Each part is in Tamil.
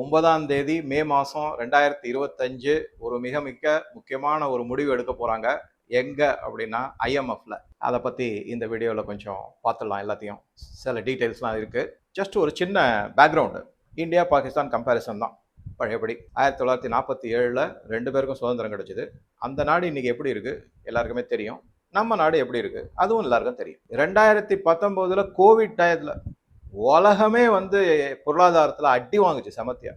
ஒன்பதாம் தேதி மே மாதம் ரெண்டாயிரத்தி இருபத்தஞ்சு ஒரு மிக மிக முக்கியமான ஒரு முடிவு எடுக்க போகிறாங்க எங்கே அப்படின்னா ஐஎம்எஃப்ல அதை பற்றி இந்த வீடியோவில் கொஞ்சம் பார்த்துடலாம் எல்லாத்தையும். சில டீட்டெயில்ஸ்லாம் இருக்குது ஜஸ்ட் ஒரு சின்ன பேக்ரவுண்டு இந்தியா பாகிஸ்தான் கம்பேரிசன் தான். பழையபடி ஆயிரத்தி தொள்ளாயிரத்தி நாற்பத்தி ஏழில் ரெண்டு பேருக்கும் சுதந்திரம் கிடைச்சிது. அந்த நாடு இன்றைக்கி எப்படி இருக்குது எல்லாருக்குமே தெரியும். நம்ம நாடு எப்படி இருக்குது அதுவும் எல்லாருக்கும் தெரியும். ரெண்டாயிரத்தி பத்தொம்போதில் கோவிட் டயத்தில் உலகமே வந்து பொருளாதாரத்தில் அடி வாங்குச்சு சமத்தியா.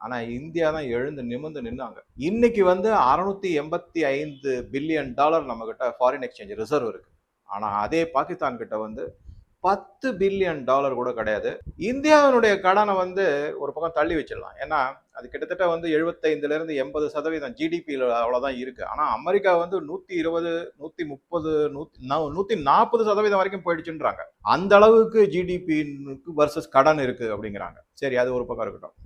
ஆனால் இந்தியா தான் எழுந்து நிமிர்ந்து நின்னாங்க. இன்னைக்கு வந்து அறுநூத்தி எண்பத்தி ஐந்து பில்லியன் டாலர் நம்மக்கிட்ட ஃபாரின் எக்ஸ்சேஞ்ச் ரிசர்வ் இருக்கு. ஆனால் அதே பாகிஸ்தான் கிட்ட வந்து பத்து பில்லியன் டாலர் கூட கிடையாது. இந்தியாவினுடைய கடனை வந்து ஒரு பக்கம் தள்ளி வச்சிடலாம். ஏன்னா அது கிட்டத்தட்ட வந்து எழுபத்தைந்துலேருந்து எண்பது சதவீதம் ஜிடிபியில் அவ்வளோதான் இருக்குது ஆனால் அமெரிக்கா வந்து நூற்றி இருபது நூற்றி முப்பது நூற்றி நூற்றி நாற்பது சதவீதம் வரைக்கும் போயிடுச்சுன்றாங்க. அந்த அளவுக்கு ஜிடிபி வர்சஸ் கடன் இருக்குது அப்படிங்கிறாங்க. சரி அது ஒரு பக்கம் இருக்கட்டும்.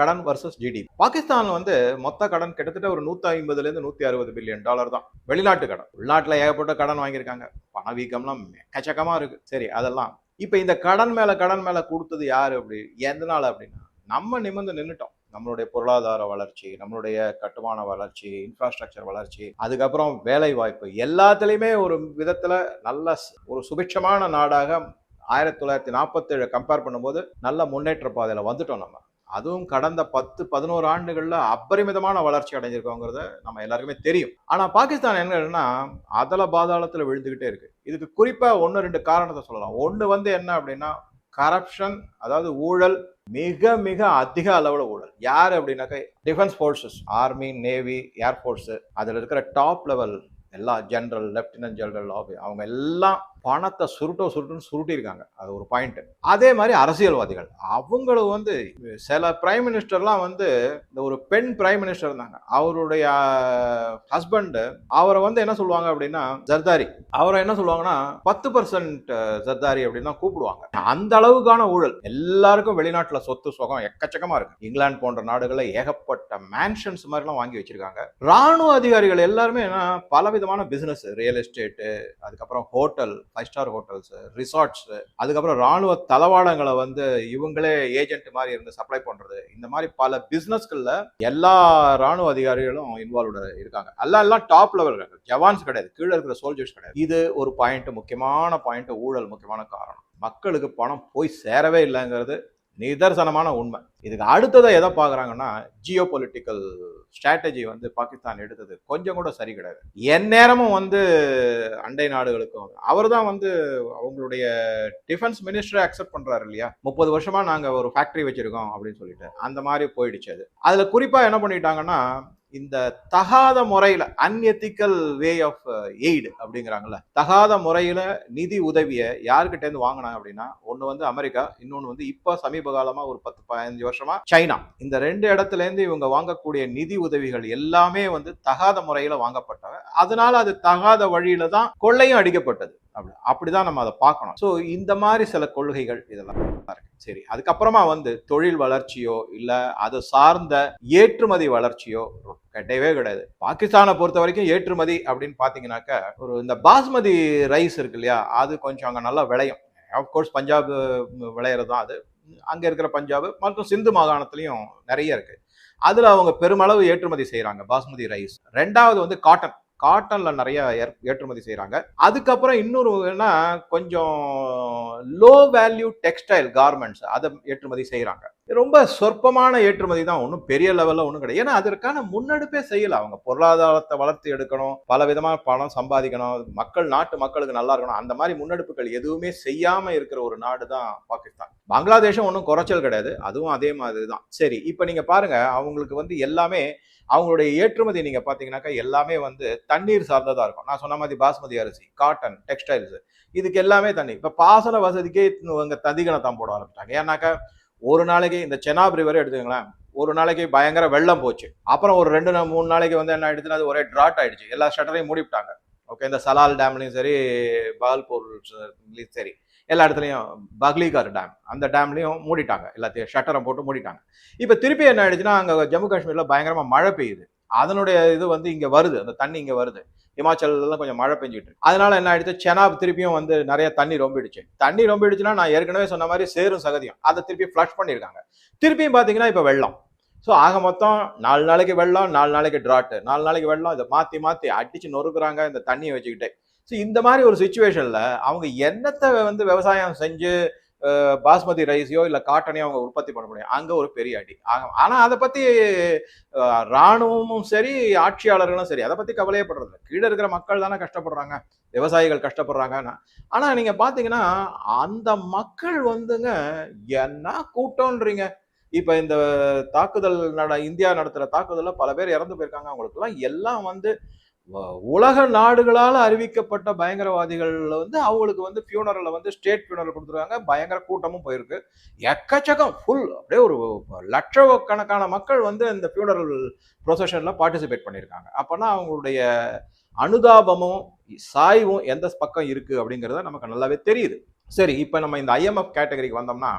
கடன் வர்சஸ் ஜிடி பாகிஸ்தான் வந்து மொத்த கடன் கிட்டத்தட்ட ஒரு நூத்தி ஐம்பதுல இருந்து நூத்தி அறுபது பில்லியன் டாலர் தான். வெளிநாட்டு கடன். உள்நாட்டுல ஏகப்பட்ட கடன் வாங்கியிருக்காங்க. பணவீக்கம்லாம் எக்கச்சக்கமா இருக்கு. சரி அதெல்லாம். இப்ப இந்த கடன் மேல கடன் மேல கொடுத்தது யாரு அப்படி? எதனால அப்படின்னா நம்ம நிமிர்ந்து நின்னுட்டோம். நம்மளுடைய பொருளாதார வளர்ச்சி நம்மளுடைய கட்டுமான வளர்ச்சி இன்ஃப்ராஸ்ட்ரக்சர் வளர்ச்சி அதுக்கப்புறம் வேலை வாய்ப்பு எல்லாத்துலேயுமே ஒரு விதத்தில் நல்ல ஒரு சுபிட்சமான நாடாக ஆயிரத்தி தொள்ளாயிரத்தி நாற்பத்தேழு கம்பேர் பண்ணும்போது நல்ல முன்னேற்ற பாதையில் வந்துட்டோம் நம்ம. அதுவும் கடந்த பத்து பதினோரு ஆண்டுகளில் அபரிமிதமான வளர்ச்சி அடைஞ்சிருக்கோங்கிறத நம்ம எல்லாருக்குமே தெரியும். ஆனால் பாகிஸ்தான் என்னன்னா அதல பாதாளத்தில் விழுந்துக்கிட்டே இருக்கு. இதுக்கு குறிப்பாக ஒன்று ரெண்டு காரணத்தை சொல்லலாம். ஒன்று வந்து என்ன அப்படின்னா கரப்ஷன் அதாவது ஊழல் மிக மிக அதிக அளவில் ஊழல். யார் அப்படின்னாக்கா defence forces army navy air force அதில் இருக்கிற டாப் லெவல் எல்லா ஜென்ரல் லெப்டினன்ட் ஜெனரல் அவங்க எல்லாம் பணத்தை சுருட்டோ சுருட்டுன்னு சுருட்டியிருக்காங்க. அது ஒரு பாயிண்ட் அதே மாதிரி அரசியல்வாதிகள். அவங்களும் வந்து சில பிரைம் மினிஸ்டர்லாம் வந்து இந்த ஒரு பெண் பிரைம் மினிஸ்டர் இருந்தாங்க. அவருடைய ஹஸ்பண்டு அவரை வந்து என்ன சொல்லுவாங்க அப்படின்னா ஜர்தாரி அவரை என்ன சொல்லுவாங்கன்னா பத்து பர்சன்ட் ஜர்தாரி அப்படின்னு தான் கூப்பிடுவாங்க. அந்த அளவுக்கான ஊழல். எல்லாருக்கும் வெளிநாட்டில் சொத்து சுகம் எக்கச்சக்கமா இருக்கு. இங்கிலாந்து போன்ற நாடுகளில் ஏகப்பட்ட மேன்ஷன்ஸ் மாதிரிலாம் வாங்கி வச்சிருக்காங்க. ராணுவ அதிகாரிகள் எல்லாருமே என்ன பலவிதமான பிசினஸ் ரியல் எஸ்டேட்டு அதுக்கப்புறம் hotel five star hotels resorts அதுக்கப்புறம் ராணுவ தளவாடங்களை வந்து இவங்களே ஏஜென்ட் மாதிரி இருந்து சப்ளை பண்ணுறது இந்த மாதிரி பல பிஸ்னஸ்களில் எல்லா ராணுவ அதிகாரிகளும் இன்வால்வ் இருக்காங்க. எல்லாம் எல்லாம் டாப் லெவல் இருக்காங்க. ஜவான்ஸ் கிடையாது. கீழே இருக்கிற சோல்ஜர்ஸ் கிடையாது. இது ஒரு பாயிண்ட் முக்கியமான பாயிண்ட் ஊழல் முக்கியமான காரணம். மக்களுக்கு பணம் போய் சேரவே இல்லைங்கிறது நிதர்சனமான உண்மை. இதுக்கு அடுத்ததை எதை பார்க்குறாங்கன்னா ஜியோ பொலிட்டிக்கல் ஸ்ட்ராட்டஜி வந்து பாகிஸ்தான் எடுத்தது கொஞ்சம் கூட சரி கிடையாது. எந்நேரமும் வந்து அண்டை நாடுகளுக்கும் அவர் தான் வந்து அவங்களுடைய டிஃபென்ஸ் மினிஸ்டரை அக்செப்ட் பண்ணுறாரு இல்லையா? முப்பது வருஷமாக நாங்கள் ஒரு ஃபேக்ட்ரி வச்சுருக்கோம் அப்படின்னு சொல்லிட்டு. அந்த மாதிரி போயிடுச்சு அது. அதில் குறிப்பாக என்ன பண்ணிட்டாங்கன்னா இந்த தகாத முறையில அன்எத்திக்கல் வே ஆஃப் எய்டு அப்படிங்கிறாங்கல்ல தகாத முறையில நிதி உதவியை யாருக்கிட்ட இருந்து வாங்கினாங்க அப்படின்னா ஒண்ணு வந்து அமெரிக்கா இன்னொன்னு வந்து இப்ப சமீப காலமா ஒரு பத்து பதினஞ்சு வருஷமா சைனா. இந்த ரெண்டு இடத்துல இருந்து இவங்க வாங்கக்கூடிய நிதி உதவிகள் எல்லாமே வந்து தகாத முறையில வாங்கப்பட்டவை. அதனால அது தகாத வழியில தான் கொள்ளையும் அடிக்கப்பட்டது. அப்படி அப்படிதான் நம்ம அதை பார்க்கணும். ஸோ இந்த மாதிரி சில கொள்கைகள் இதெல்லாம் இருக்கு. சரி அதுக்கப்புறமா வந்து தொழில் வளர்ச்சியோ இல்லை அதை சார்ந்த ஏற்றுமதி வளர்ச்சியோ கிடையவே கிடையாது. பாகிஸ்தானை பொறுத்த வரைக்கும் ஏற்றுமதி அப்படின்னு பார்த்தீங்கன்னாக்க ஒரு இந்த பாஸ்மதி ரைஸ் இருக்கு இல்லையா அது கொஞ்சம் அங்கே நல்லா விளையும். ஆஃப்கோர்ஸ் பஞ்சாப் விளையிறது தான் அது. அங்கே இருக்கிற பஞ்சாப் மற்றும் சிந்து மாகாணத்துலேயும் நிறைய இருக்குது அதில் அவங்க பெருமளவு ஏற்றுமதி செய்கிறாங்க பாஸ்மதி ரைஸ். ரெண்டாவது வந்து காட்டன் காட்டன்ல நிறைய ஏற்- ஏற்றுமதி செய்கிறாங்க அதுக்கப்புறம் இன்னொரு என்ன கொஞ்சம் லோ வேல்யூ டெக்ஸ்டைல் கார்மெண்ட்ஸ் அதை ஏற்றுமதி செய்கிறாங்க ரொம்ப சொற்பமான ஏற்றுமதி தான். ஒன்றும் பெரிய லெவலில் ஒன்றும் கிடையாது. ஏன்னா அதற்கான முன்னெடுப்பே செய்யலை. அவங்க பொருளாதாரத்தை வளர்த்து எடுக்கணும் பல விதமாக பணம் சம்பாதிக்கணும் மக்கள் நாட்டு மக்களுக்கு நல்லா இருக்கணும். அந்த மாதிரி முன்னெடுப்புகள் எதுவுமே செய்யாமல் இருக்கிற ஒரு நாடு தான் பாகிஸ்தான். பங்களாதேஷும் ஒன்றும் குறைச்சல் கிடையாது. அதுவும் அதே மாதிரி தான். சரி இப்போ நீங்கள் பாருங்கள் அவங்களுக்கு வந்து எல்லாமே அவங்களுடைய ஏற்றுமதி நீங்கள் பார்த்தீங்கன்னாக்கா எல்லாமே வந்து தண்ணீர் சார்ந்ததாக இருக்கும். நான் சொன்ன மாதிரி பாஸ்மதி அரிசி காட்டன் டெக்ஸ்டைல்ஸ். இதுக்கு எல்லாமே தண்ணி. இப்போ பாசன வசதிக்கே இவங்க ததிகணம் தான் போட ஆரம்பிச்சிட்டாங்க. ஏன்னாக்கா ஒரு நாளைக்கு இந்த செனாப் ரிவர் எடுத்துக்கங்களேன். ஒரு நாளைக்கு பயங்கர வெள்ளம் போச்சு. அப்புறம் ஒரு ரெண்டு நாள் மூணு நாளைக்கு வந்து என்ன ஆயிடுச்சுன்னா அது ஒரே ட்ராட் ஆயிடுச்சு. எல்லா ஷட்டரையும் மூடிவிட்டாங்க. ஓகே இந்த சலால் டேம்லையும் சரி பகல்பூர்லையும் சரி எல்லா இடத்துலையும் பக்லிகார் டேம் அந்த டேம்லையும் மூடிட்டாங்க. எல்லாத்தையும் ஷட்டரை போட்டு மூடிட்டாங்க. இப்போ திருப்பி என்ன ஆயிடுச்சுன்னா அங்கே ஜம்மு காஷ்மீரில் பயங்கரமாக மழை பெய்யுது. அதனுடைய இது வந்து இங்க வருது அந்த தண்ணி இங்க வருது. ஹிமாச்சல்லாம் கொஞ்சம் மழை பெஞ்சிட்டு இருக்கு. அதனால என்ன ஆயிடுச்சு? செனாப் திருப்பியும் வந்து நிறைய தண்ணி ரொம்பிடுச்சு. தண்ணி ரொம்பிடுச்சுன்னா நான் ஏற்கனவே சொன்ன மாதிரி சேரும் சகதியும். அதை திருப்பி ஃப்ளஷ் பண்ணியிருக்காங்க. திருப்பியும் பார்த்தீங்கன்னா இப்போ வெள்ளம். ஸோ ஆக மொத்தம் நாலு நாளைக்கு வெள்ளம் நாலு நாளைக்கு ட்ராட்டு நாலு நாளைக்கு வெள்ளம் இதை மாற்றி மாற்றி அடிச்சு நொறுக்குறாங்க இந்த தண்ணியை வச்சுக்கிட்டு. ஸோ இந்த மாதிரி ஒரு சுச்சுவேஷனில் அவங்க என்னத்தை வந்து விவசாயம் செஞ்சு பாஸ்மதி ரைஸையோ இல்லை காட்டனையோ அவங்க உற்பத்தி பண்ண முடியும். அங்கே ஒரு பெரிய அடி. ஆக ஆனால் அதை பற்றி இராணுவமும் சரி ஆட்சியாளர்களும் சரி அதை பற்றி கவலையப்படுறதில்ல கீழே இருக்கிற மக்கள் தானே கஷ்டப்படுறாங்க. விவசாயிகள் கஷ்டப்படுறாங்க. ஆனால் நீங்கள் பார்த்தீங்கன்னா அந்த மக்கள் வந்துங்க என்ன கூட்டம்ன்றீங்க? இப்போ இந்த தாக்குதல் நட இந்தியா நடத்துகிற தாக்குதலில் பல பேர் இறந்து போயிருக்காங்க. அவங்களுக்குலாம் எல்லாம் வந்து உலக நாடுகளால் அறிவிக்கப்பட்ட பயங்கரவாதிகள் வந்து அவங்களுக்கு வந்து ஃபியூனரில் வந்து ஸ்டேட் ஃபியூனரல் கொடுத்துருக்காங்க. பயங்கர கூட்டமும் போயிருக்கு. எக்கச்சக்கம் ஃபுல் அப்படியே ஒரு லட்சக்கணக்கான மக்கள் வந்து இந்த ஃபியூனரல் ப்ரொசஷனில் பார்ட்டிசிபேட் பண்ணியிருக்காங்க. அப்போனா அவங்களுடைய அனுதாபமும் சாய்வும் எந்த பக்கம் இருக்குது அப்படிங்கிறத நமக்கு நல்லாவே தெரியுது. சரி இப்போ நம்ம இந்த ஐஎம்எஃப் கேட்டகரிக்கு வந்தோம்னா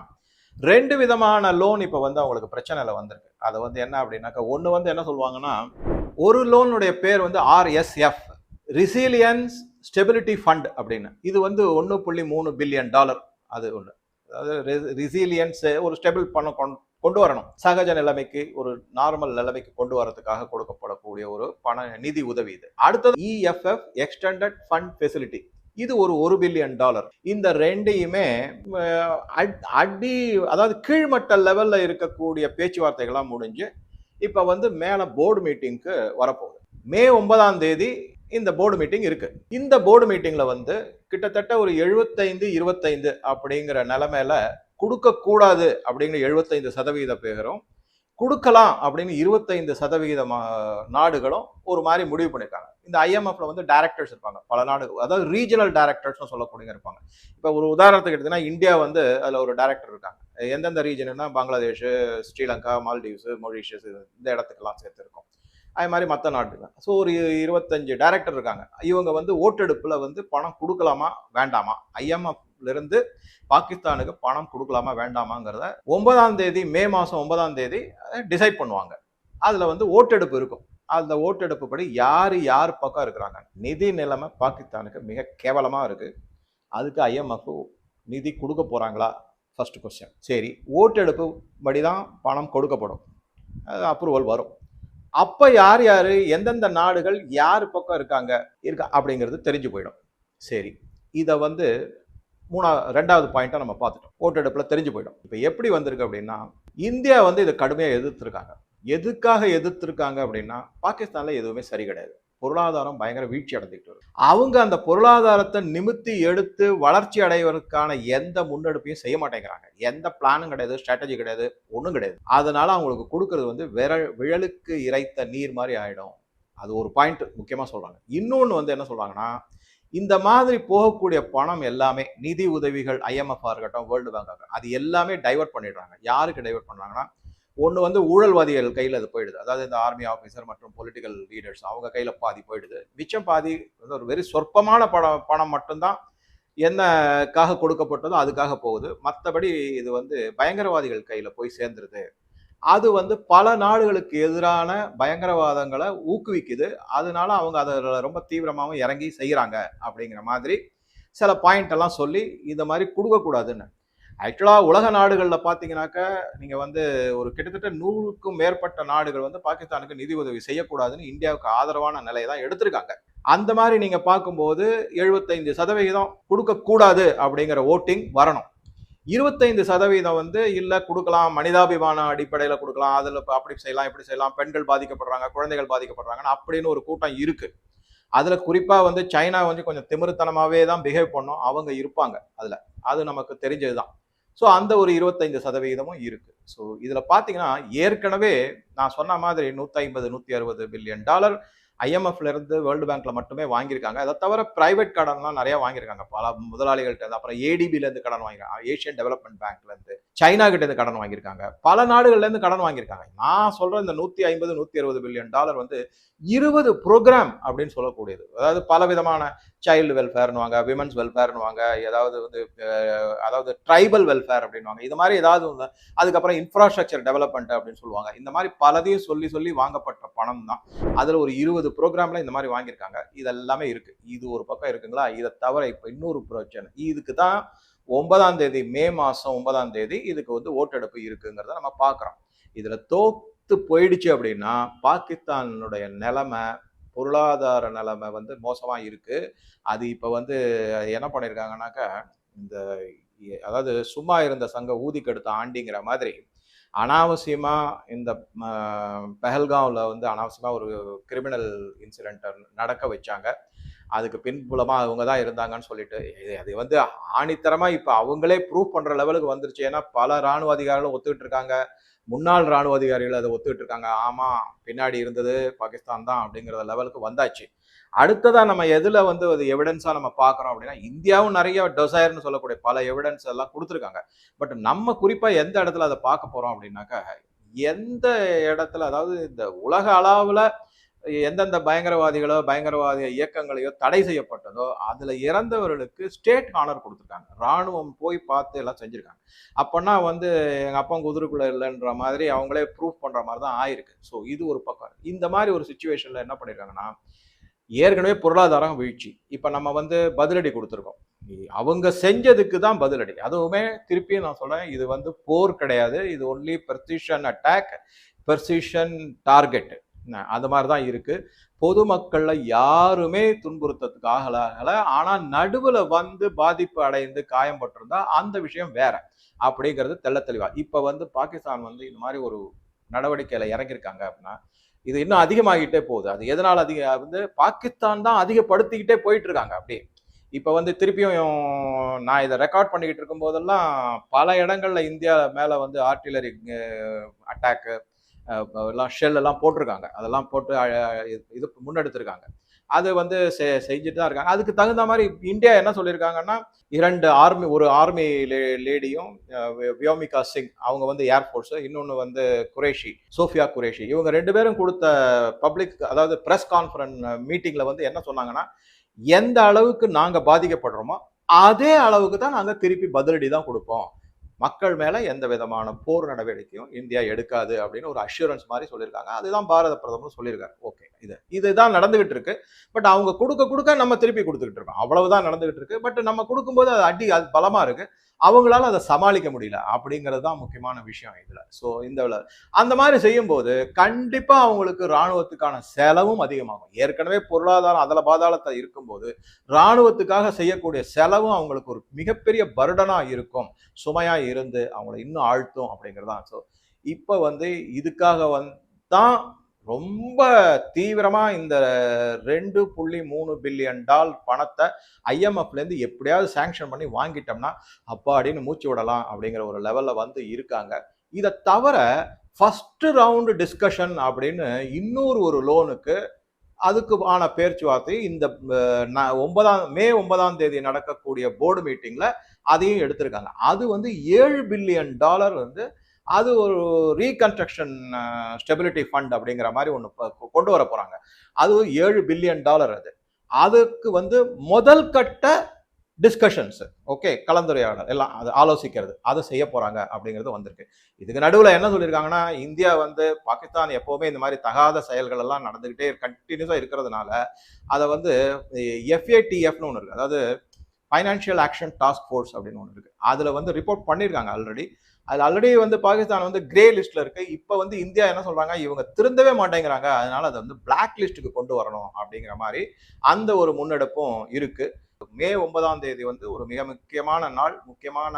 ரெண்டு விதமான லோன் இப்போ வந்து அவங்களுக்கு பிரச்சனையில் வந்திருக்கு. அது வந்து என்ன அப்படின்னாக்கா ஒன்று வந்து என்ன சொல்லுவாங்கன்னா ஒரு லோனுடைய பேர் வந்து ஆர்எஸ்எஃப் ரிசீலியன்ஸ் ஸ்டெபிலிட்டி ஃபண்ட் அப்படின்னு. இது வந்து ஒன்று புள்ளி மூணு பில்லியன் டாலர். அது ஒன்று அதாவது ரிசிலியன்ஸு ஒரு ஸ்டெபிள் பண்ண கொண் கொண்டு வரணும். சகஜ நிலைமைக்கு ஒரு நார்மல் நிலைமைக்கு கொண்டு வரதுக்காக கொடுக்கப்படக்கூடிய ஒரு பண நிதி உதவி இது. அடுத்தது இஎஃப்எஃப் எக்ஸ்டெண்டட் ஃபண்ட் ஃபெசிலிட்டி இது ஒரு ஒரு பில்லியன் டாலர். இந்த ரெண்டையுமே அட்- அடி அதாவது கீழ்மட்ட லெவலில் இருக்கக்கூடிய பேச்சுவார்த்தைகளாக முடிஞ்சு இப்போ வந்து மேலே போர்டு மீட்டிங்க்கு வரப்போகுது. மே ஒன்பதாம் தேதி இந்த போர்டு மீட்டிங் இருக்கு. இந்த போர்டு மீட்டிங்ல வந்து கிட்டத்தட்ட ஒரு எழுபத்தைந்து இருபத்தைந்து அப்படிங்கிற நிலைமையில கொடுக்க கூடாது அப்படிங்கிற எழுபத்தைந்து சதவிகித பேரும் கொடுக்கலாம் அப்படின்னு இருபத்தைந்து சதவிகித நாடுகளும் ஒரு மாதிரி முடிவு பண்ணியிருக்காங்க இந்த ஐஎம்எஃப்ல வந்து டைரக்டர்ஸ் இருப்பாங்க பல நாடு அதாவது ரீஜனல் டைரக்டர்ஸ்னு சொல்லக்கூடிய இருப்பாங்க. இப்போ ஒரு உதாரணத்துக்கு எடுத்தீங்கன்னா இந்தியா வந்து அதில் ஒரு டைரக்டர் இருக்காங்க. எந்தெந்த ரீஜனுன்னா பங்களாதேஷ் ஸ்ரீலங்கா மால்டீவ்ஸ் மொரீஷியஸ் இந்த இடத்துக்கெல்லாம் சேர்த்துருக்கோம். அது மாதிரி மற்ற நாட்டுகள் ஸோ ஒரு இருபத்தஞ்சு டைரக்டர் இருக்காங்க. இவங்க வந்து ஓட்டெடுப்பில் வந்து பணம் கொடுக்கலாமா வேண்டாமா? ஐஎம்எஃப்லேருந்து பாகிஸ்தானுக்கு பணம் கொடுக்கலாமா வேண்டாமாங்கிறத ஒன்பதாம் தேதி மே மாதம் ஒன்பதாம் தேதி டிசைட் பண்ணுவாங்க. அதில் வந்து ஓட்டெடுப்பு இருக்கும். அந்த ஓட்டெடுப்பு படி யார் யார் பக்கம் இருக்கிறாங்க? நிதி நிலைமை பாகிஸ்தானுக்கு மிக கேவலமாக இருக்குது அதுக்கு ஐஎம்எஃப் நிதி கொடுக்க போகிறாங்களா ஃபஸ்ட்டு கொஸ்டின் சரி ஓட்டெடுப்பு படி தான் பணம் கொடுக்கப்படும். அப்ரூவல் வரும். அப்போ யார் யார் எந்தெந்த நாடுகள் யார் பக்கம் இருக்காங்க இருக்கா அப்படிங்கிறது தெரிஞ்சு போயிடும். சரி இதை வந்து மூணா ரெண்டாவது பாயிண்ட்டாக நம்ம பார்த்துட்டோம். ஓட்டெடுப்பில் தெரிஞ்சு போயிடும். இப்போ எப்படி வந்திருக்கு அப்படின்னா இந்தியா வந்து இதை கடுமையாக எதிர்த்துருக்காங்க. எதுக்காக எதிர்த்துருக்காங்க அப்படின்னா பாகிஸ்தானில் எதுவுமே சரி கிடையாது. பொருளாதாரம் பயங்கர வீழ்ச்சி அடைஞ்சிட்டு வருது அவங்க அந்த பொருளாதாரத்தை நிமித்தி எடுத்து வளர்ச்சி அடைவதற்கான எந்த முன்னெடுப்பையும் செய்ய மாட்டேங்கிறாங்க. எந்த பிளானும் கிடையாது ஸ்ட்ராட்டஜி கிடையாது ஒன்றும் கிடையாது. அதனால அவங்களுக்கு கொடுக்கறது வந்து விரல் விழலுக்கு இறைத்த நீர் மாதிரி ஆயிடும். அது ஒரு பாயிண்ட் முக்கியமாக சொல்கிறாங்க இன்னொன்று வந்து என்ன சொல்கிறாங்கன்னா இந்த மாதிரி போகக்கூடிய பணம் எல்லாமே நிதி உதவிகள் ஐஎம்எஃப் இருக்கட்டும் வேர்ல்டு பேங்க் அது எல்லாமே டைவர்ட் பண்ணிடுறாங்க. யாருக்கு டைவர்ட் பண்ணுறாங்கன்னா ஒன்று வந்து ஊழல்வாதிகள் கையில் அது போயிடுது. அதாவது இந்த ஆர்மி ஆஃபீஸர் மற்றும் பொலிட்டிக்கல் லீடர்ஸ் அவங்க கையில் பாதி போயிடுது. மிச்சம் பாதி வந்து ஒரு வெரி சொற்பமான பணம் பணம் மட்டும்தான் என்னக்காக கொடுக்கப்பட்டதோ அதுக்காக போகுது. மற்றபடி இது வந்து பயங்கரவாதிகள் கையில் போய் சேர்ந்துருது. அது வந்து பல நாடுகளுக்கு எதிரான பயங்கரவாதங்களை ஊக்குவிக்குது. அதனால அவங்க அதில் ரொம்ப தீவிரமாகவும் இறங்கி செய்கிறாங்க அப்படிங்கிற மாதிரி சில பாயிண்ட் எல்லாம் சொல்லி இந்த மாதிரி கொடுக்கக்கூடாதுன்னு. ஆக்சுவலாக உலக நாடுகளில் பார்த்தீங்கன்னாக்கா நீங்கள் வந்து ஒரு கிட்டத்தட்ட நூறுக்கும் மேற்பட்ட நாடுகள் வந்து பாகிஸ்தானுக்கு நிதி உதவி செய்யக்கூடாதுன்னு இந்தியாவுக்கு ஆதரவான நிலையை தான் எடுத்திருக்காங்க. அந்த மாதிரி நீங்கள் பார்க்கும்போது எழுபத்தைந்து சதவிகிதம் கொடுக்கக்கூடாது அப்படிங்கிற ஓட்டிங் வரணும். இருபத்தைந்து சதவீதம் வந்து இல்லை கொடுக்கலாம் மனிதாபிமான அடிப்படையில் கொடுக்கலாம் அதில் அப்படி செய்யலாம் இப்படி செய்யலாம் பெண்கள் பாதிக்கப்படுறாங்க குழந்தைகள் பாதிக்கப்படுறாங்கன்னு அப்படின்னு ஒரு கூட்டம் இருக்குது அதில் குறிப்பாக வந்து சைனா வந்து கொஞ்சம் திமிருத்தனமாகவே தான் பிஹேவ் பண்ணும் அவங்க இருப்பாங்க அதில். அது நமக்கு தெரிஞ்சது தான் ஸோ அந்த ஒரு இருபத்தைந்து சதவிகிதமும் இருக்கு. ஸோ இதில் பார்த்தீங்கன்னா ஏற்கனவே நான் சொன்ன மாதிரி நூற்றி ஐம்பது நூற்றி அறுபது பில்லியன் டாலர் ஐஎம்எஃப்ல இருந்து வேர்ல்டு பேங்க்ல மட்டுமே வாங்கியிருக்காங்க. அதை தவிர பிரைவேட் கடன்லாம் நிறைய வாங்கியிருக்காங்க. பல முதலாளிகள்கிட்ட இருந்து அப்புறம் ஏடிபில இருந்து கடன் வாங்கியிருக்காங்க. ஏஷியன் டெவலப்மெண்ட் பேங்க்ல இருந்து சைனா கிட்ட இருந்து கடன் வாங்கியிருக்காங்க. பல நாடுகள்ல இருந்து கடன் வாங்கியிருக்காங்க. நான் சொல்ற இந்த நூத்தி ஐம்பது நூத்தி அறுபது பில்லியன் டாலர் வந்து இருபது ப்ரோக்ராம் அப்படின்னு சொல்லக்கூடியது. அதாவது பல விதமான சைல்டு வெல்ஃபேர்னுவாங்க விமன்ஸ் வெல்ஃபேர்னுவாங்க ஏதாவது வந்து அதாவது ட்ரைபல் வெல்ஃபேர் அப்படின்வாங்க இது மாதிரி ஏதாவது ஒண்ணு அதுக்கப்புறம் இன்ஃப்ராஸ்ட்ரக்சர் டெவலப்மெண்ட் அப்படின்னு சொல்லுவாங்க. இந்த மாதிரி பலதையும் சொல்லி சொல்லி வாங்கப்பட்ட பணம் தான் அதில் ஒரு இருபது ப்ரோக்ராமில் இந்த மாதிரி வாங்கியிருக்காங்க. இது எல்லாமே இது ஒரு பக்கம் இருக்குங்களா? இதை தவிர இப்போ இன்னொரு பிரச்சனை. இதுக்கு தான் ஒன்பதாம் தேதி மே மாதம் ஒன்பதாம் தேதி இதுக்கு வந்து ஓட்டெடுப்பு இருக்குங்கிறத நம்ம பார்க்குறோம். இதில் தோத்து போயிடுச்சு அப்படின்னா பாகிஸ்தானுடைய நிலைமை பொருளாதார நிலைமை வந்து மோசமாக இருக்கு. அது இப்போ வந்து என்ன பண்ணியிருக்காங்கனாக்கா இந்த அதாவது சும்மா இருந்த சங்க ஊதி கெடுத்த ஆண்டிங்கிற மாதிரி அனாவசியமாக இந்த பெஹல்காவில் வந்து அனாவசியமாக ஒரு கிரிமினல் இன்சிடென்ட் நடக்க வச்சாங்க. அதுக்கு பின்புலமாக அவங்க தான் இருந்தாங்கன்னு சொல்லிட்டு இது- அது வந்து ஆணித்தரமாக இப்போ அவங்களே ப்ரூவ் பண்ணுற லெவலுக்கு வந்துருச்சு. ஏன்னா பல ராணுவ அதிகாரிகளும் ஒத்துக்கிட்டு இருக்காங்க. முன்னாள் ராணுவ அதிகாரிகள் அதை ஒத்துக்கிட்டு இருக்காங்க. ஆமாம் பின்னாடி இருந்தது பாகிஸ்தான் தான் அப்படிங்கிற லெவலுக்கு வந்தாச்சு. அடுத்ததாக நம்ம எதில் வந்து அது எவிடன்ஸாக நம்ம பார்க்குறோம் அப்படின்னா இந்தியாவும் நிறைய டொசைர்னு சொல்லக்கூடிய பல எவிடன்ஸ் எல்லாம் கொடுத்துருக்காங்க. பட் நம்ம குறிப்பாக எந்த இடத்துல அதை பார்க்க போகிறோம் அப்படின்னாக்கா எந்த இடத்துல அதாவது இந்த உலக அளவில் எந்தெந்த பயங்கரவாதிகளோ பயங்கரவாத இயக்கங்களையோ தடை செய்யப்பட்டதோ அதில் இறந்தவர்களுக்கு ஸ்டேட் ஆனர் கொடுத்துருக்காங்க. ராணுவம் போய் பார்த்து எல்லாம் செஞ்சுருக்காங்க. அப்போனா வந்து எங்கள் அப்பா குதிரைக்குள்ளே இல்லைன்ற மாதிரி அவங்களே ப்ரூஃப் பண்ணுற மாதிரி தான் ஆயிருக்கு. ஸோ இது ஒரு பக்கம். இந்த மாதிரி ஒரு சுச்சுவேஷனில் என்ன பண்ணியிருக்காங்கன்னா ஏற்கனவே பொருளாதாரம் வீழ்ச்சி. இப்போ நம்ம வந்து பதிலடி கொடுத்துருக்கோம். அவங்க செஞ்சதுக்கு தான் பதிலடி. அதுவுமே திருப்பியும் நான் சொல்கிறேன் இது வந்து போர் கிடையாது. இது only precision attack precision target அது மாதிரி தான் இருக்குது பொதுமக்களில் யாருமே துன்புறுத்தத்துக்கு ஆகல ஆகலை. ஆனால் நடுவில் வந்து பாதிப்பு அடைந்து காயம்பட்டிருந்தா அந்த விஷயம் வேற. அப்படிங்கிறது தெள்ள தெளிவாக இப்போ வந்து பாகிஸ்தான் வந்து இந்த மாதிரி ஒரு நடவடிக்கையில் இறங்கியிருக்காங்க அப்படின்னா இது இன்னும் அதிகமாகிட்டே போகுது. அது எதனால் அதிக வந்து பாகிஸ்தான் தான் அதிகப்படுத்திக்கிட்டே போயிட்டு இருக்காங்க அப்படியே. இப்போ வந்து திருப்பியும் நான் இதை ரெக்கார்ட் பண்ணிக்கிட்டு இருக்கும் போதெல்லாம் பல இடங்களில் இந்தியா மேலே வந்து ஆர்டிலரி அட்டாக்கு எல்லாம் ஷெல் எல்லாம் போட்டிருக்காங்க. அதெல்லாம் போட்டு இது முன்னெடுத்திருக்காங்க. அது வந்து செ- செஞ்சுட்டு தான் இருக்காங்க. அதுக்கு தகுந்த மாதிரி இந்தியா என்ன சொல்லியிருக்காங்கன்னா இரண்டு ஆர்மி ஒரு ஆர்மி லேடியும் வியோமிகா சிங் அவங்க வந்து ஏர்ஃபோர்ஸு இன்னொன்று வந்து குரேஷி சோஃபியா குரேஷி. இவங்க ரெண்டு பேரும் கொடுத்த பப்ளிக் அதாவது ப்ரெஸ் கான்ஃபரன்ஸ் மீட்டிங்கில் வந்து என்ன சொன்னாங்கன்னா எந்த அளவுக்கு நாங்கள் பாதிக்கப்படுறோமோ அதே அளவுக்கு தான் நாங்கள் திருப்பி பதிலடி தான் கொடுப்போம். மக்கள் மேலே எந்த விதமான போர் நடவடிக்கையும் இந்தியா எடுக்காது அப்படின்னு ஒரு அஷூரன்ஸ் மாதிரி சொல்லியிருக்காங்க. அதுதான் பாரத பிரதமர் சொல்லியிருக்காரு. ஓகே இது இதுதான் நடந்துகிட்டு இருக்கு. பட் அவங்க கொடுக்க கொடுக்க நம்ம திருப்பி கொடுத்துக்கிட்டு இருக்கோம். அவ்வளவுதான் நடந்துகிட்டு இருக்கு. பட் நம்ம கொடுக்கும்போது அது அடி அது பலமாக இருக்குது அவங்களால அதை சமாளிக்க முடியல. அப்படிங்கிறது தான் முக்கியமான விஷயம் இதில். ஸோ இந்த அந்த மாதிரி செய்யும்போது கண்டிப்பாக அவங்களுக்கு ராணுவத்துக்கான செலவும் அதிகமாகும். ஏற்கனவே பொருளாதாரம் அதல பாதாளத்தை இருக்கும்போது ராணுவத்துக்காக செய்யக்கூடிய செலவும் அவங்களுக்கு ஒரு மிகப்பெரிய பருடனாக இருக்கும். சுமையாக இருந்து அவங்கள இன்னும் ஆழ்த்தும் அப்படிங்கிறது தான். ஸோ இப்போ வந்து இதுக்காக வந்து தான் ரொம்ப தீவிரமாக இந்த ரெண்டு புள்ளி மூணு பில்லியன் டால் பணத்தை ஐஎம்எஃப்லேருந்து எப்படியாவது சேங்ஷன் பண்ணி வாங்கிட்டோம்னா அப்பாடின்னு மூச்சு விடலாம் அப்படிங்கிற ஒரு லெவலில் வந்து இருக்காங்க. இதை தவிர ஃபஸ்ட்டு ரவுண்டு டிஸ்கஷன் அப்படின்னு இன்னொரு ஒரு லோனுக்கு அதுக்கு ஆன பேச்சுவார்த்தை இந்த ஒன்பதாம் மே ஒன்பதாம் தேதி நடக்கக்கூடிய போர்டு மீட்டிங்கில் அதையும் எடுத்திருக்காங்க. அது வந்து ஏழு பில்லியன் டாலர் வந்து அது ஒரு ரீகன்ஸ்ட்ரக்ஷன் ஸ்டெபிலிட்டி ஃபண்ட் அப்படிங்கிற மாதிரி ஒன்று கொண்டு வர போகிறாங்க அது ஒரு ஏழு பில்லியன் டாலர் அது. அதுக்கு வந்து முதல் கட்ட டிஸ்கஷன்ஸ் ஓகே கலந்துரையாடல் எல்லாம் அது ஆலோசிக்கிறது அதை செய்ய போகிறாங்க அப்படிங்கிறது வந்திருக்கு. இதுக்கு நடுவில் என்ன சொல்லியிருக்காங்கன்னா இந்தியா வந்து பாகிஸ்தான் எப்போவுமே இந்த மாதிரி தகாத செயல்கள் எல்லாம் நடந்துக்கிட்டே கண்டினியூஸாக இருக்கிறதுனால அதை வந்து எஃப்ஏடிஎஃப்னு ஒன்று இருக்குது அதாவது ஃபைனான்ஷியல் ஆக்ஷன் டாஸ்க் ஃபோர்ஸ் அப்படின்னு ஒன்று இருக்குது அதில் வந்து ரிப்போர்ட் பண்ணியிருக்காங்க ஆல்ரெடி அது ஆல்ரெடி வந்து பாகிஸ்தான் வந்து கிரே லிஸ்ட்டில் இருக்குது இப்போ வந்து இந்தியா என்ன சொல்கிறாங்க இவங்க திருந்தவே மாட்டேங்கிறாங்க. அதனால் அதை வந்து பிளாக் லிஸ்ட்டுக்கு கொண்டு வரணும் அப்படிங்கிற மாதிரி அந்த ஒரு முன்னெடுப்பும் இருக்குது மே ஒன்பதாம் தேதி வந்து ஒரு மிக முக்கியமான நாள் முக்கியமான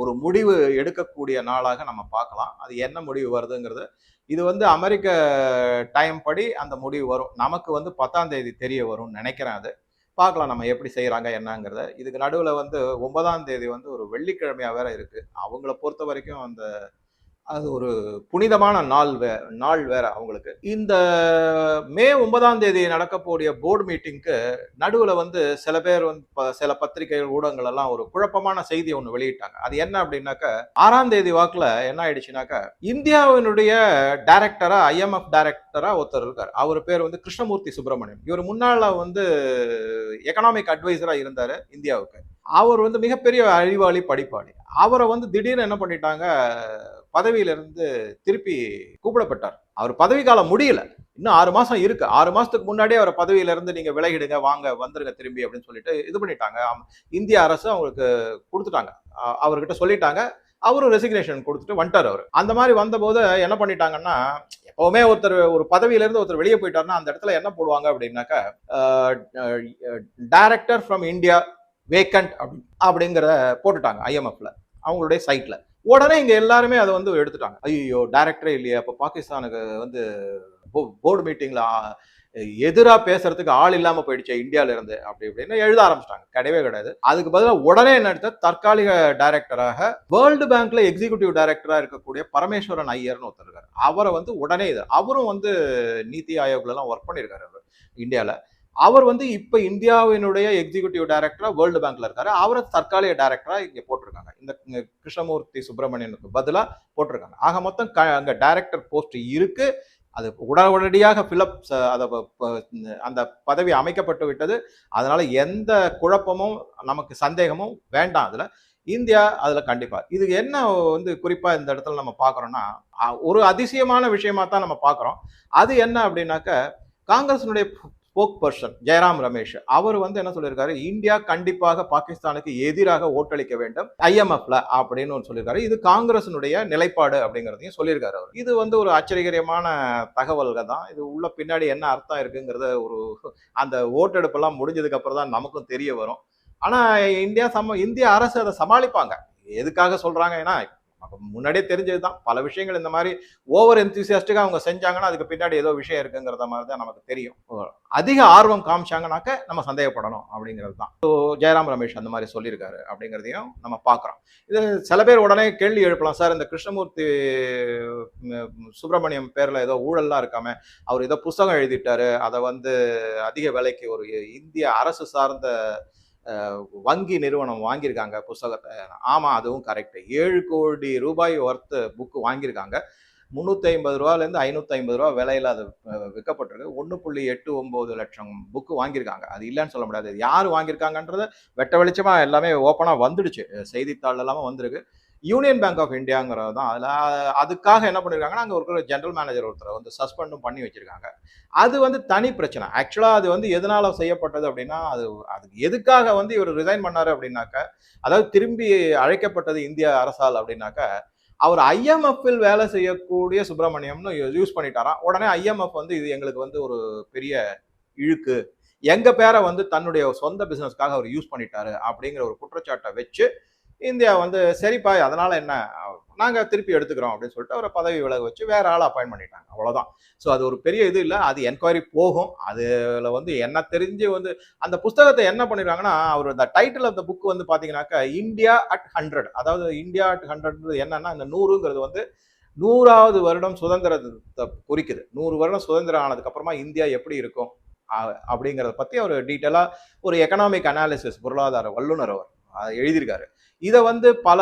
ஒரு முடிவு எடுக்கக்கூடிய நாளாக நம்ம பார்க்கலாம். அது என்ன முடிவு வருதுங்கிறது. இது வந்து அமெரிக்க டைம் படி அந்த முடிவு வரும். நமக்கு வந்து பத்தாம் தேதி தெரிய வரும்னு நினைக்கிறேன் அது. பார்க்கலாம் நம்ம எப்படி செய்கிறாங்க என்னங்கிறத. இதுக்கு நடுவில் வந்து ஒன்பதாம் தேதி வந்து ஒரு வெள்ளிக்கிழமையாக வேற இருக்குது அவங்கள பொறுத்த வரைக்கும் அந்த அது ஒரு புனிதமான நாள் வே நாள் வேற அவங்களுக்கு. இந்த மே ஒன்பதாம் தேதி நடக்கக்கூடிய போர்டு மீட்டிங்க்கு நடுவில் வந்து சில பேர் வந்து ப- சில பத்திரிகைகள் ஊடகங்கள் எல்லாம் ஒரு குழப்பமான செய்தி ஒன்று வெளியிட்டாங்க. அது என்ன அப்படின்னாக்க ஆறாம் தேதி வாக்கில் என்ன ஆயிடுச்சுனாக்க இந்தியாவினுடைய டைரக்டரா ஐஎம்எஃப் டைரக்டரா ஒருத்தர் இருக்கார். அவர் பேர் வந்து கிருஷ்ணமூர்த்தி சுப்பிரமணியம். இவர் முன்னால வந்து எக்கனாமிக் அட்வைசரா இருந்தார் இந்தியாவுக்கு. அவர் வந்து மிகப்பெரிய அறிவாளி படிப்பாளி. அவரை வந்து திடீர்னு என்ன பண்ணிட்டாங்க பதவியிலிருந்து திருப்பி கூப்பிடப்பட்டார். அவர் பதவி காலம் முடியல. இன்னும் ஆறு மாசம் இருக்கு. ஆறு மாசத்துக்கு முன்னாடியே அவர் பதவியில இருந்து நீங்க விலகிடுங்க வாங்க வந்துருங்க திரும்பி அப்படின்னு சொல்லிட்டு இது பண்ணிட்டாங்க. இந்திய அரசு அவங்களுக்கு கொடுத்துட்டாங்க. அவர்கிட்ட சொல்லிட்டாங்க. அவரும் ரெசிக்னேஷன் கொடுத்துட்டு வந்துட்டார் அவர். அந்த மாதிரி வந்தபோது என்ன பண்ணிட்டாங்கன்னா எப்பவுமே ஒருத்தர் ஒரு பதவியிலேருந்து ஒருத்தர் வெளியே போயிட்டாருன்னா அந்த இடத்துல என்ன போடுவாங்க அப்படின்னாக்கா டைரக்டர் ஃப்ரம் இந்தியா வேக்கண்ட் அப்படி அப்படிங்கிற போட்டுட்டாங்க ஐஎம்எஃப்ல அவங்களுடைய சைட்ல உடனே இங்க எல்லாருமே அதை வந்து எடுத்துட்டாங்க. ஐயோ டைரக்டரே இல்லையா. அப்ப பாகிஸ்தானுக்கு வந்து போர்டு மீட்டிங்ல எதிராக பேசுறதுக்கு ஆள் இல்லாம போயிடுச்சு இந்தியால இருந்து அப்படி இப்படின்னு எழுத ஆரம்பிச்சிட்டாங்க. கிடையவே கிடையாது. அதுக்கு பதிலாக உடனே என்ன எடுத்த? தற்காலிக டைரக்டராக வேர்ல்டு பேங்க்ல எக்ஸிகியூட்டிவ் டைரக்டரா இருக்கக்கூடிய பரமேஸ்வரன் ஐயர்னு ஒருத்தர் இருக்காரு. அவரை வந்து உடனே இது அவரும் வந்து நீத்தி ஆயோக்ல எல்லாம் ஒர்க் பண்ணியிருக்காரு அவர் இந்தியாவில் அவர் வந்து இப்ப இந்தியாவினுடைய எக்ஸிகியூட்டிவ் டைரக்டரா வேர்ல்டு பேங்க்ல இருக்காரு. அவரை தற்காலிக டைரக்டரா இங்க போட்டிருக்காங்க. இந்த கிருஷ்ணமூர்த்தி சுப்பிரமணியனுக்கு பதிலா போட்டிருக்காங்க. ஆக மொத்தம் க- அங்க டைரக்டர் போஸ்ட் இருக்கு. அது உடனடியாக பிலப் அதை அந்த பதவி அமைக்கப்பட்டு விட்டது. அதனால எந்த குழப்பமும் நமக்கு சந்தேகமும் வேண்டாம் அதுல. இந்தியா அதுல கண்டிப்பா. இது என்ன வந்து குறிப்பா இந்த இடத்துல நம்ம பாக்குறோம்னா ஒரு அதிசயமான விஷயமா தான் நம்ம பாக்குறோம். அது என்ன அப்படின்னாக்க காங்கிரஸினுடைய ஸ்போக் பர்சன் ஜெயராம் ரமேஷ் அவர் வந்து என்ன சொல்லியிருக்காரு? இந்தியா கண்டிப்பாக பாகிஸ்தானுக்கு எதிராக ஓட்டளிக்க வேண்டும். ஐஎம்எஃப்ல அப்படின்னு ஒன்று சொல்லியிருக்காரு. இது காங்கிரசினுடைய நிலைப்பாடு அப்படிங்கிறதையும் சொல்லியிருக்காரு அவர். இது வந்து ஒரு ஆச்சரியகரமான தகவல்கள் தான். இது உள்ள பின்னாடி என்ன அர்த்தம் இருக்குங்கிறத ஒரு அந்த ஓட்டெடுப்பெல்லாம் முடிஞ்சதுக்கு அப்புறம் தான் நமக்கும் தெரிய வரும். ஆனால் இந்தியா சம இந்திய அரசு அதை சமாளிப்பாங்க. எதுக்காக சொல்றாங்க? ஏன்னா அப்போ முன்னாடியே தெரிஞ்சது தான் பல விஷயங்கள் இந்த மாதிரி ஓவர் எந்தூசியாஸ்டிக்காக அவங்க செஞ்சாங்கன்னா அதுக்கு பின்னாடி ஏதோ விஷயம் இருக்குங்கிறத மாதிரி தான் நமக்கு தெரியும். அதிக ஆர்வம் காமிச்சாங்கனாக்க நம்ம சந்தேகப்படணும் அப்படிங்கிறது தான் ஸோ ஜெயராம் ரமேஷ் அந்த மாதிரி சொல்லியிருக்காரு அப்படிங்கிறதையும் நம்ம பார்க்குறோம். இது சில பேர் உடனே கேள்வி எழுப்பலாம். சார் இந்த கிருஷ்ணமூர்த்தி சுப்பிரமணியம் பேரில் ஏதோ ஊழல்லாம் இருக்காம அவர் ஏதோ புஸ்தகம் எழுதிட்டாரு. அதை வந்து அதிக விலைக்கு ஒரு இந்திய அரசு சார்ந்த வங்கி நிறுவனம் வாங்கியிருக்காங்க புஸ்தகத்தை. ஆமாம் அதுவும் கரெக்ட் ஏழு கோடி ரூபாய் ஒர்த்து புக்கு வாங்கியிருக்காங்க. முந்நூற்றி ஐம்பது ரூபாலேருந்து ஐநூற்றி ஐம்பது ரூபா விலையில் அது விற்கப்பட்டிருக்கு. ஒன்று புள்ளி எட்டு ஒம்பது லட்சம் புக்கு வாங்கியிருக்காங்க. அது இல்லைன்னு சொல்ல முடியாது. யார் வாங்கியிருக்காங்கன்றத வெட்ட வெளிச்சமாக எல்லாமே ஓப்பனாக வந்துடுச்சு. செய்தித்தாள் எல்லாமே வந்திருக்கு. யூனியன் பேங்க் ஆஃப் இந்தியாங்கிறது தான். அதில் அதுக்காக என்ன பண்ணியிருக்காங்கன்னா அங்கே இருக்கிற ஜென்ரல் மேனேஜர் ஒருத்தரை வந்து சஸ்பெண்டும் பண்ணி வச்சுருக்காங்க. அது வந்து தனி பிரச்சனை. ஆக்சுவலாக அது வந்து எதனால் செய்யப்பட்டது அப்படின்னா அது அதுக்கு எதுக்காக வந்து இவர் ரிசைன் பண்ணாரு அப்படின்னாக்க அதாவது திரும்பி அழைக்கப்பட்டது இந்திய அரசால் அப்படின்னாக்க அவர் ஐஎம்எஃப்பில் வேலை செய்யக்கூடிய சுப்பிரமணியம்னு யூஸ் பண்ணிட்டாராம். உடனே ஐஎம்எஃப் வந்து இது எங்களுக்கு வந்து ஒரு பெரிய இழுக்கு. எங்க பேரை வந்து தன்னுடைய சொந்த பிசினஸ்க்காக அவர் யூஸ் பண்ணிட்டாரு அப்படிங்கிற ஒரு குற்றச்சாட்டை வச்சு இந்தியா வந்து சரிப்பா அதனால் என்ன? நாங்கள் திருப்பி எடுத்துக்கிறோம் அப்படின்னு சொல்லிட்டு அவரை பதவி விலக வச்சு வேற ஆள் அப்பாயின் பண்ணிட்டாங்க. அவ்வளோதான் ஸோ அது ஒரு பெரிய இது இல்லை. அது என்கொயரி போகும். அதில் வந்து என்ன தெரிஞ்சு வந்து அந்த புஸ்தகத்தை என்ன பண்ணிடுறாங்கன்னா அவர் அந்த டைட்டில் ஆஃப் த புக் வந்து பார்த்தீங்கன்னாக்கா இந்தியா அட் ஹண்ட்ரட் அதாவது இந்தியா அட் ஹண்ட்ரட் என்னன்னா இந்த நூறுங்கிறது வந்து நூறாவது வருடம் சுதந்திரத்தை குறிக்குது. நூறு வருடம் சுதந்திரம் ஆனதுக்கப்புறமா இந்தியா எப்படி இருக்கும்? அப்படிங்கிறத பற்றி அவர் டீட்டெயிலாக ஒரு எக்கனாமிக் அனாலிசிஸ் பொருளாதார வல்லுநர் அவர் எழுதியிருக்காரு. இதை வந்து பல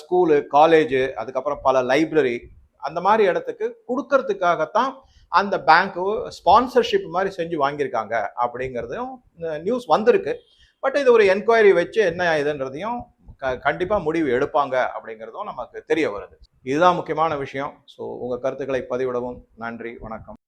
ஸ்கூலு காலேஜு அதுக்கப்புறம் பல லைப்ரரி அந்த மாதிரி இடத்துக்கு கொடுக்கறதுக்காகத்தான் அந்த பேங்க்கு ஸ்பான்சர்ஷிப் மாதிரி செஞ்சு வாங்கியிருக்காங்க அப்படிங்கிறதையும் நியூஸ் வந்திருக்கு. பட் இது ஒரு என்கொயரி வச்சு என்ன இதுன்றதையும் க கண்டிப்பாக முடிவு எடுப்பாங்க அப்படிங்கிறதும் நமக்கு தெரிய வருது. இதுதான் முக்கியமான விஷயம். ஸோ உங்கள் கருத்துக்களை பதிவிடவும். நன்றி. வணக்கம்.